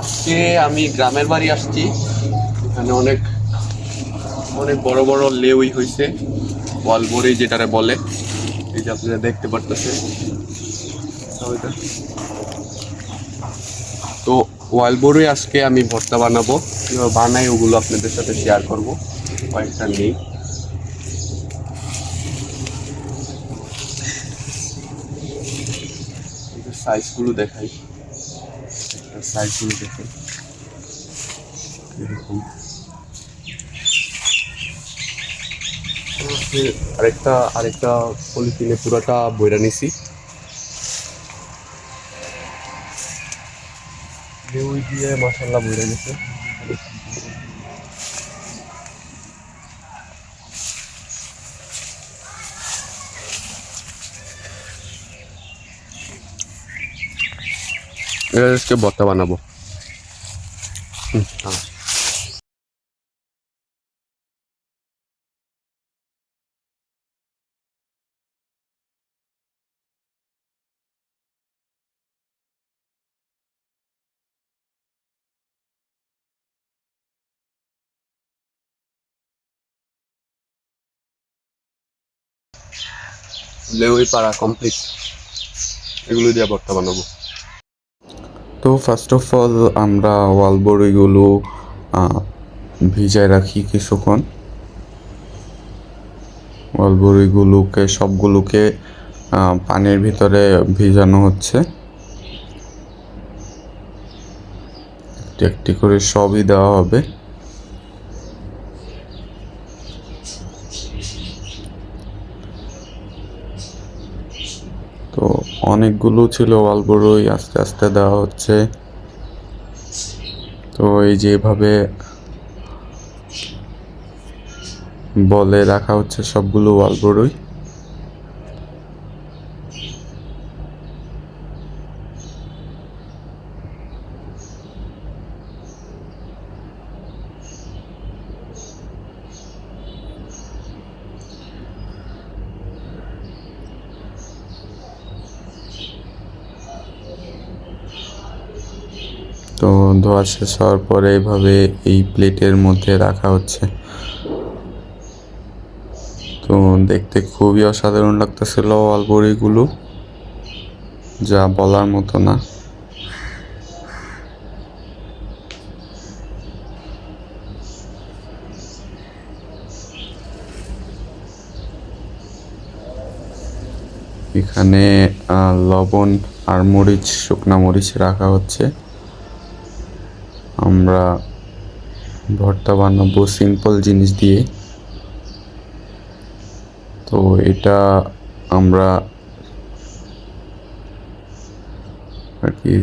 আজকে আমি গ্রামের বাড়ি আসছি। এখানে অনেক অনেক বড় বড় লেউই হয়েছে ওয়ালবরি যেটারে বলে। এই যে আপনারা দেখতে পারতেছেন। তো ওয়ালবরি আজকে আমি ভর্তা বানাবো। বানাই ওগুলো আপনাদের সাথে শেয়ার করব। কয়েকটা নেই সাইজগুলো দেখাই। সাইজগুলো দেখে এরকম আরেকটা আরেকটা পলিথিনে পুরোটা বইরা নিছি। দিয়ে মাসাল্লাহ বইরা গেছে এটা আজকে বানাবো। হ্যাঁ। লেউই পাড়া কমপ্লিট এগুলো দিয়ে ভর্তা বানাবো। তো ফার্স্ট অফ অল আমরা ওয়ালবড়িগুলো ভিজায় রাখি কিছুক্ষণ। ওয়ালবড়িগুলোকে, সবগুলোকে পানির ভিতরে ভিজানো হচ্ছে। একটি একটি করে সবই দেওয়া হবে। অনেকগুলো ছিল ওয়ালবড়ই আস্তে আস্তে দেওয়া হচ্ছে। তো এই যেভাবে বলে রাখা হচ্ছে সবগুলো ওয়ালবড়ই তো ধোয়া শেষ হওয়ার পরে এইভাবে এই প্লেটের মধ্যে রাখা হচ্ছে। তো দেখতে খুবই অসাধারণ লাগতেছিল অলবড়িগুলো যা বলার মতো না। এখানে লবণ আর মরিচ, শুকনা মরিচ রাখা হচ্ছে। আমরা ভর্তা বানাবো সিম্পল জিনিস দিয়ে। তো এটা আমরা আর কি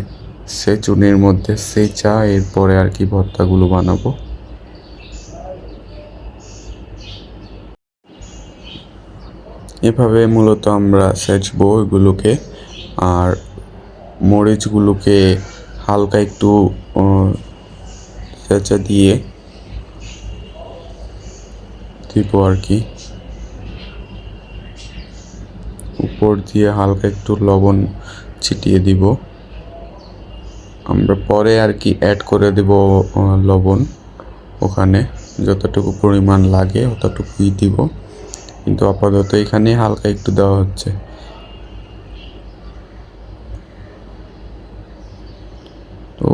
সে চুনের মধ্যে সেই চা এরপরে আর কি ভর্তাগুলো বানাবো। এভাবে মূলত আমরা সেচবো এগুলোকে। আর মরিচগুলোকে হালকা একটু চেঁচা দিয়ে দিব আর কি। উপর দিয়ে হালকা একটু লবণ ছিটিয়ে দিব। আমরা পরে আর কি অ্যাড করে দেব লবণ ওখানে। যতটুকু পরিমাণ লাগে অতটুকুই দিব। কিন্তু আপাতত এখানে হালকা একটু দেওয়া হচ্ছে।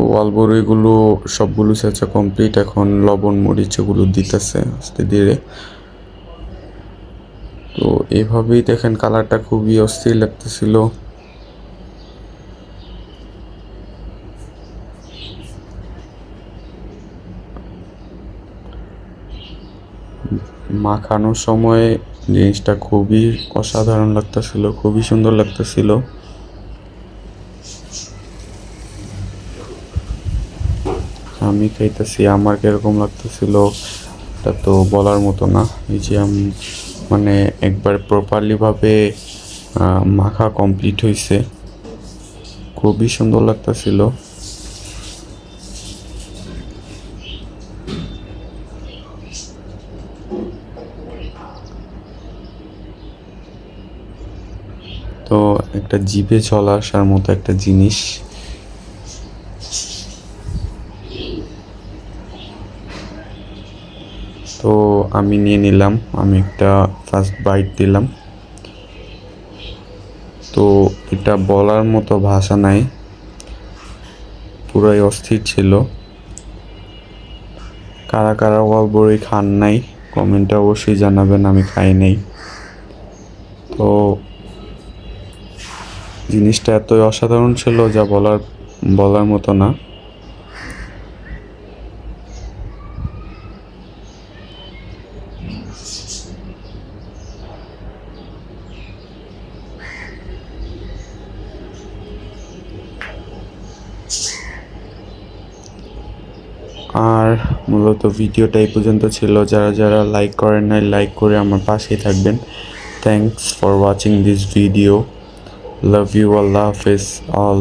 তো ওয়ালবড়িগুলো সবগুলো সেচা কমপ্লিট এখন লবণ, মরিচ এগুলো দিতেছে আস্তে ধীরে। তো এভাবেই দেখেন কালারটা খুবই অস্থির লাগতেছিল। মাখানোর সময় জিনিসটা খুবই অসাধারণ লাগতেছিল, খুবই সুন্দর লাগতেছিল। আমি খাইতেছি আমার কীরকম লাগতেছিল এটা তো বলার মতো না। এই যে আমি মানে একবার প্রপারলি ভাবে আহ, মাখা কমপ্লিট হয়েছে খুবই সুন্দর লাগতেছিল। তো একটা জিভে চলা আসার মতো একটা জিনিস। তো আমি নিয়ে নিলাম, আমি একটা ফার্স্ট বাইট দিলাম। তো এটা বলার মতো ভাষা নাই, পুরাই অস্থির ছিল। কারা কারা বড়ই খান নাই কমেন্টে অবশ্যই জানাবেন, আমি খাই নাই। তো জিনিসটা এতই অসাধারণ ছিল যা বলার বলার মতো না। আর মূলত ভিডিওটা এই পর্যন্ত ছিল। যারা যারা লাইক করেন নাই লাইক করে আমার পাশেই থাকবেন। Thanks for watching this video love you আল্লাহ হাফেজ অল